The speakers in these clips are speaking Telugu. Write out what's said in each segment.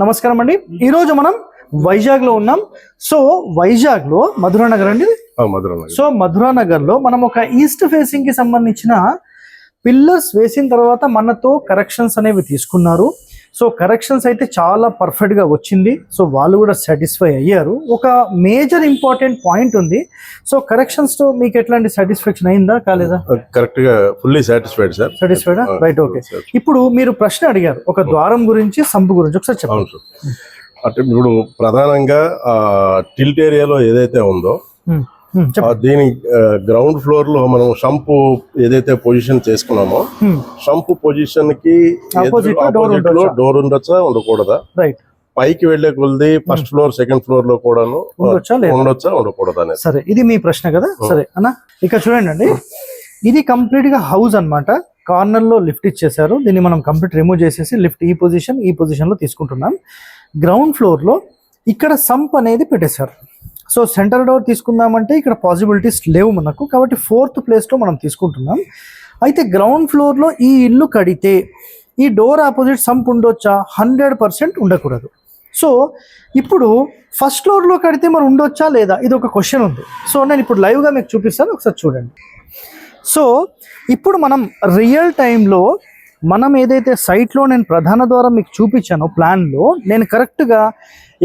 నమస్కారం అండి. ఈరోజు మనం వైజాగ్లో ఉన్నాం. సో వైజాగ్లో మధురా నగర్ అండి సో మధురా నగర్. లో మనం ఒక ఈస్ట్ ఫేసింగ్కి సంబంధించిన పిల్లర్స్ వేసిన తర్వాత మనతో కరెక్షన్స్ అనేవి తీసుకున్నారు. సో కరెక్షన్స్ అయితే చాలా పర్ఫెక్ట్గా వచ్చింది. సో వాళ్ళు కూడా సాటిస్ఫై అయ్యారు. ఒక మేజర్ ఇంపార్టెంట్ పాయింట్ ఉంది. సో కరెక్షన్స్తో మీకు ఎట్లాంటి సాటిస్ఫాక్షన్ అయిందా కాలేదా? కరెక్ట్గా fully satisfied sir satisfied right okay ఇప్పుడు మీరు ప్రశ్న అడిగారు. ఒక ద్వారం గురించి సంపు గురించి ఒకసారి చెప్పండి. అంటే ఇప్పుడు ప్రధానంగా టిల్ట్ ఏరియాలో ఏదైతే ఉందో దీని గ్రౌండ్ ఫ్లోర్లో మనం షంపు ఏదైతే పొజిషన్ చేసుకున్నామో షంపు పొజిషన్కి లో? డోర్ ఉండొచ్చా? ఉండకూడదా? రైట్ పైకి వెళ్ళే కొలది ఫస్ట్ ఫ్లోర్ సెకండ్ ఫ్లోర్లో కూడాను ఉండొచ్చా ఉండకూడదా సరే ఇది మీ ప్రశ్న కదా? సరే అన్న ఇక చూడండి అండి. ఇది కంప్లీట్గా హౌస్ అన్నమాట. కార్నర్లో లిఫ్ట్ ఇచ్చేసారు దీన్ని మనం కంప్లీట్ రిమూవ్ చేసేసి లిఫ్ట్ ఈ పొజిషన్ ఈ పొజిషన్లో తీసుకుంటున్నాం. గ్రౌండ్ ఫ్లోర్లో ఇక్కడ సంప్ అనేది పెట్టేశారు. సో సెంటర్ డోర్ తీసుకుందామంటే ఇక్కడ పాసిబిలిటీస్ లేవు మనకు. కాబట్టి ఫోర్త్ ప్లేస్లో మనం తీసుకుంటున్నాం. అయితే గ్రౌండ్ ఫ్లోర్లో ఈ ఇల్లు కడితే ఈ డోర్ ఆపోజిట్ సంప్ ఉండొచ్చా? హండ్రెడ్ పర్సెంట్ ఉండకూడదు. సో ఇప్పుడు ఫస్ట్ ఫ్లోర్లో కడితే మరి ఉండొచ్చా లేదా? ఇది ఒక క్వశ్చన్ ఉంది. సో నేను ఇప్పుడు లైవ్గా మీకు చూపిస్తాను. ఒకసారి చూడండి. సో ఇప్పుడు మనం రియల్ టైంలో మనం ఏదైతే సైట్లో నేను ప్రధాన ద్వారం మీకు చూపించానో ప్లాన్లో నేను కరెక్ట్గా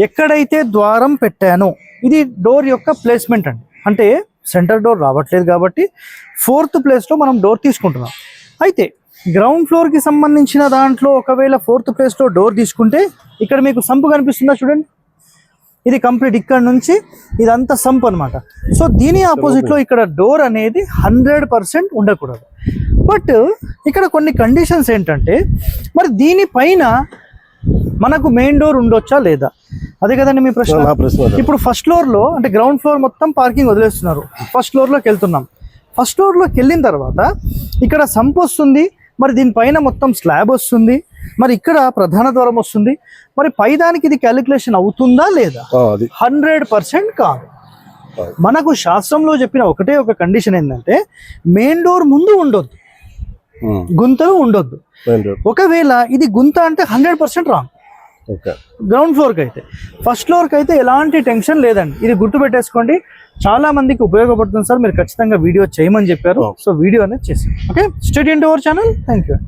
ఎక్కడైతే ద్వారం పెట్టానో ఇది డోర్ యొక్క ప్లేస్మెంట్ అండి. అంటే సెంటర్ డోర్ రావట్లేదు కాబట్టి ఫోర్త్ ప్లేస్లో మనం డోర్ తీసుకుంటున్నాం. అయితే గ్రౌండ్ ఫ్లోర్కి సంబంధించిన దాంట్లో ఒకవేళ ఫోర్త్ ప్లేస్లో డోర్ తీసుకుంటే ఇక్కడ మీకు సంపు కనిపిస్తుందా చూడండి. ఇది కంప్లీట్ ఇక్కడ నుంచి ఇదంతా సంప్ అనమాట సో దీని ఆపోజిట్లో ఇక్కడ డోర్ అనేది హండ్రెడ్ పర్సెంట్ ఉండకూడదు. బట్ ఇక్కడ కొన్ని కండిషన్స్ ఏంటంటే మరి దీనిపైన మనకు మెయిన్ డోర్ ఉండొచ్చా లేదా? అదే కదండి మీ ప్రశ్న. ఇప్పుడు ఫస్ట్ ఫ్లోర్లో అంటే గ్రౌండ్ ఫ్లోర్ మొత్తం పార్కింగ్ వదిలేస్తున్నారు. ఫస్ట్ ఫ్లోర్లోకి వెళ్తున్నాం. ఫస్ట్ ఫ్లోర్లోకి వెళ్ళిన తర్వాత ఇక్కడ సంప్ వస్తుంది మరి దీనిపైన మొత్తం స్లాబ్ వస్తుంది మరి ఇక్కడ ప్రధాన ద్వారం వస్తుంది. మరి పైదానికి ఇది క్యాలిక్యులేషన్ అవుతుందా లేదా? హండ్రెడ్ పర్సెంట్ కాదు. మనకు శాస్త్రంలో చెప్పిన ఒకటే ఒక కండిషన్ ఏంటంటే మెయిన్ డోర్ ముందు ఉండొద్దు. ఉమ్, గుంతలు ఉండొద్దు. ఒకవేళ ఇది గుంత అంటే hundred percent wrong okay ground ఫ్లోర్కి అయితే. ఫస్ట్ ఫ్లోర్కి అయితే ఎలాంటి టెన్షన్ లేదండి. ఇది గుర్తు పెట్టేసుకోండి. చాలా మందికి ఉపయోగపడుతుంది సార్. మీరు ఖచ్చితంగా వీడియో చేయమని చెప్పారు. Oh. సో వీడియో అనేది చేసి. ఓకే స్టేట్ ఇంటి అవర్ ఛానల్ థ్యాంక్ యూ